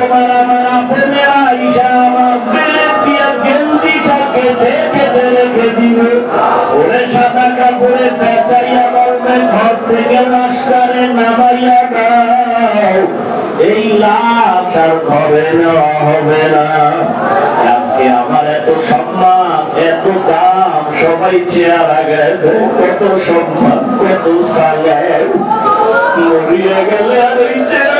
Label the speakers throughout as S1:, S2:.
S1: তোমার আমার আপনে আইসা আমার বেলে দিয়া গেঞ্জিটাকে দেখে রেখে দিবে ওরে সাদা কাপড়ে পেঁচাইয়া বলবে ঘর থেকে মাস্টারে নামাইয়া গাও এই লাশ আর ঘরে নেওয়া হবে না। আজকে আমার এত সম্মান, এত দাম, সবাই চেয়ার আগে, কত সম্মান, কত সালে মরিয়া গেলে আর এই চেয়ার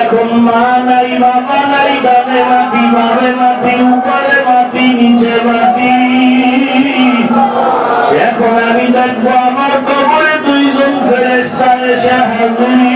S1: এখন মা নাই, বাবা নাই ডানে মাটি, বামে মাটি, উপরে মাটি, নিচে মাটি। এখন আমি দেখব আমার কবরে দুইজন ফেরেস্তা এসে হাজির।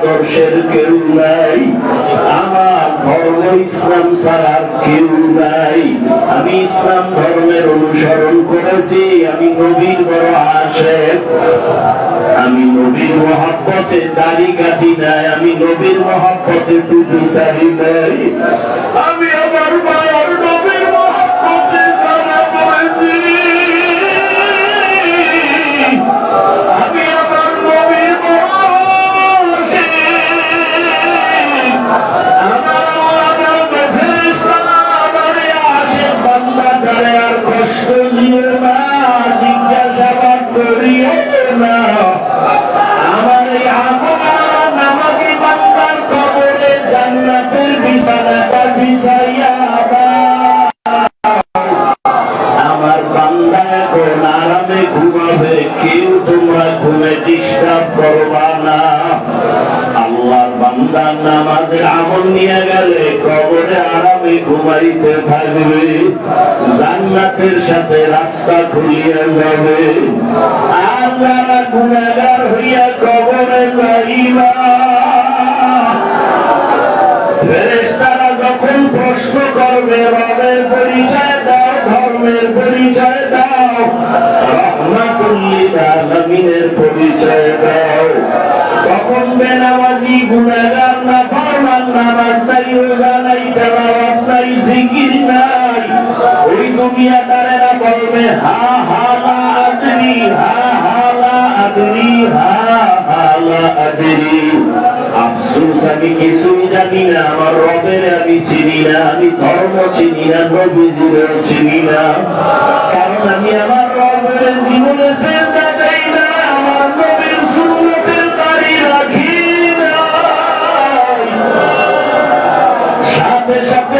S1: আদর্শের কেউ নাই। আমার ধর্ম ইসলাম ছাড়া কেউ নাই। আমি ইসলাম ধর্মের অনুসরণ করেছি। আমি নবীর বড় আসে আমি নবীর মহাব্বতে দাড়ি কাটি নাই। আমি নবীর মহাব্বতে টুপি সারি নাই। আমি বান্দা কেউ তোমরা ঘুমে ডিস্টার্ব করবা না। আল্লাহর বান্দার নামাজের আমল নিয়ে গেলে কবরে আরামে ঘুমাইতে থাকবে, জান্নাতের সাথে রাস্তা খুলিয়া যাবে। যারা গুণাগার হইয়া কবরে যাইবা। ফেরেশতারা যখন প্রশ্ন করবে, রবের পরিচয় দাও, ধর্মের পরিচয় দাও, রহমাতুল্লিল আলামিনের পরিচয় দাও। তখন বেনামাজি গুনাহগার না ফরমান, নামাজ নাই, রোজা নাই, তেলাওয়াত নাই, জিকির নাই। ওই দুনিয়াদারেরা বলবে, হা হা লা আদরি, হা আদরি হা হা আদরি আফসোস, আমি কিছুই জানি না, আমার রবের আমি চিনি না, আমি ধর্ম চিনি না নবীজিরও চিনি না। কারণ আমি আমার রবের জীবনে চিন্তা চাই না, আমার নবীর সুন্নতের দাড়ি রাখি না সাথে সাথে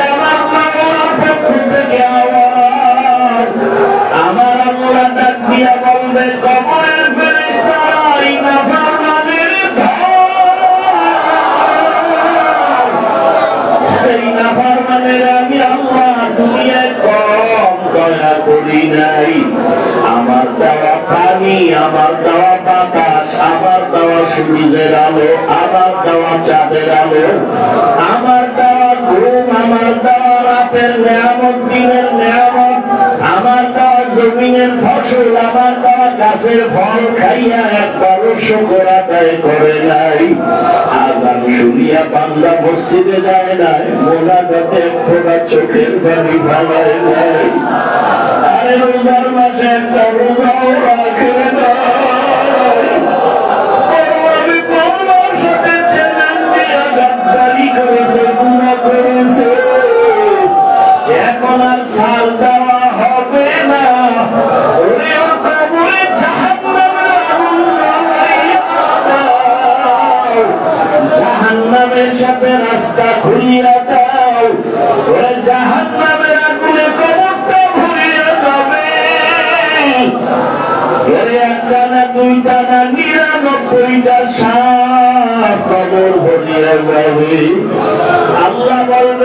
S1: পানি আমার দেওয়া বাতাস আমার দেওয়া সূর্যের আলো, আমার দেওয়া চাঁদের আলো। আমার দেওয়া ঘুম, আমার দেওয়া রাতের নিয়ামত, দিনের নিয়ামত। আমার দেওয়া জমিনের ফসল, আমার দেওয়া গাছের ফল খাইয়া একবারও শুকর আদায় করে নাই। আগান শুনিয়া বাংলা মসজিদে যায় নাই মোলা যাতে এক ফোটা চোখের পানি ভালায় যায় আরে রোজার মাসে একটা রোজাও আপনার না। জাহান্নামের দুইটা না নিরানব্বইটা আল্লাহ বলবে